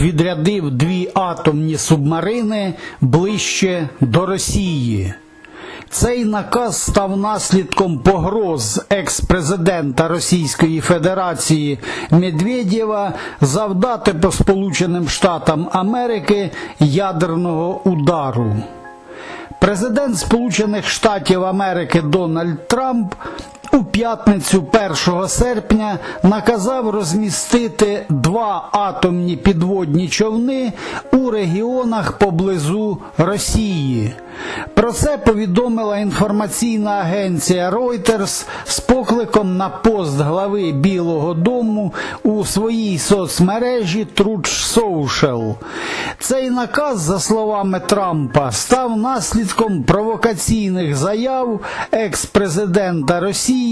відрядив дві атомні субмарини ближче до Росії. Цей наказ став наслідком погроз екс-президента Російської Федерації Медведєва завдати по Сполученим Штатам Америки ядерного удару. Президент Сполучених Штатів Америки Дональд Трамп у п'ятницю 1 серпня наказав розмістити два атомні підводні човни у регіонах поблизу Росії. Про це повідомила інформаційна агенція Reuters з покликом на пост глави Білого Дому у своїй соцмережі Truth Social. Цей наказ, за словами Трампа, став наслідком провокаційних заяв екс-президента Росії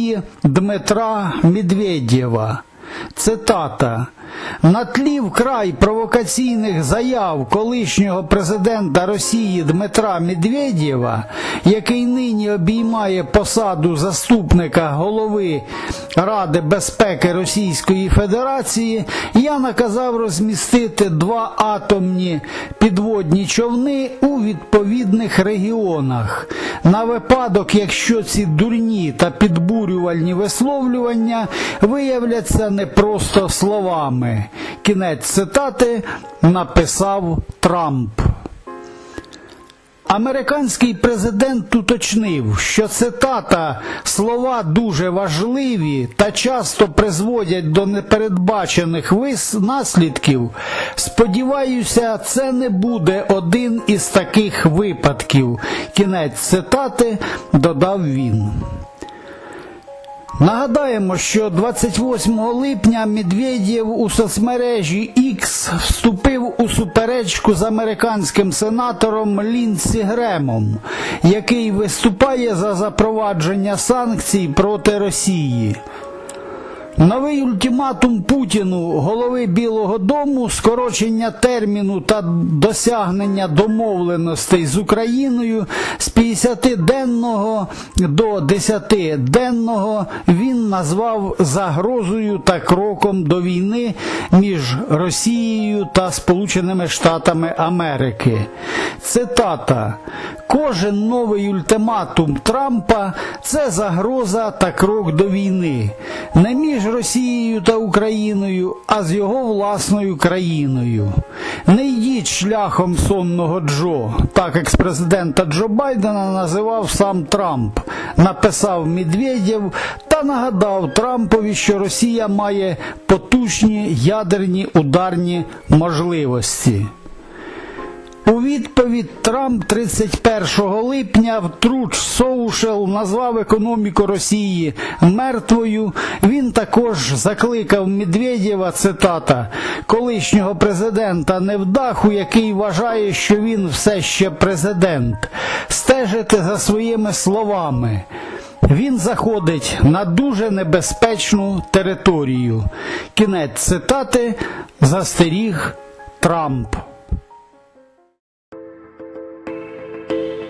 Дмитра Медведєва. Цитата. На тлі вкрай провокаційних заяв колишнього президента Росії Дмитра Медведєва, який нині обіймає посаду заступника голови Ради безпеки Російської Федерації, я наказав розмістити два атомні підводні човни у відповідних регіонах. На випадок, якщо ці дурні та підбурювальні висловлювання виявляться не просто словами. Кінець цитати написав Трамп. Американський президент уточнив, що цитата слова дуже важливі та часто призводять до непередбачених наслідків. Сподіваюся, це не буде один із таких випадків. Кінець цитати додав він. Нагадаємо, що 28 липня Медведєв у соцмережі X вступив у суперечку з американським сенатором Лінсі Гремом, який виступає за запровадження санкцій проти Росії. Новий ультиматум Путіну, голови Білого Дому, скорочення терміну та досягнення домовленостей з Україною з 50-денного до 10-денного він назвав загрозою та кроком до війни між Росією та Сполученими Штатами Америки. Цитата. Кожен новий ультиматум Трампа це загроза та крок до війни. Не між Росією та Україною, а з його власною країною. Не йдіть шляхом сонного Джо, так екс-президента Джо Байдена називав сам Трамп, написав Медведєв та нагадав Трампові, що Росія має потужні ядерні ударні можливості. У відповідь Трамп 31 липня в Truth Social назвав економіку Росії мертвою. Він також закликав Медведєва, цитата, колишнього президента невдаху, який вважає, що він все ще президент, стежити за своїми словами. Він заходить на дуже небезпечну територію. Кінець цитати застеріг Трамп. thank you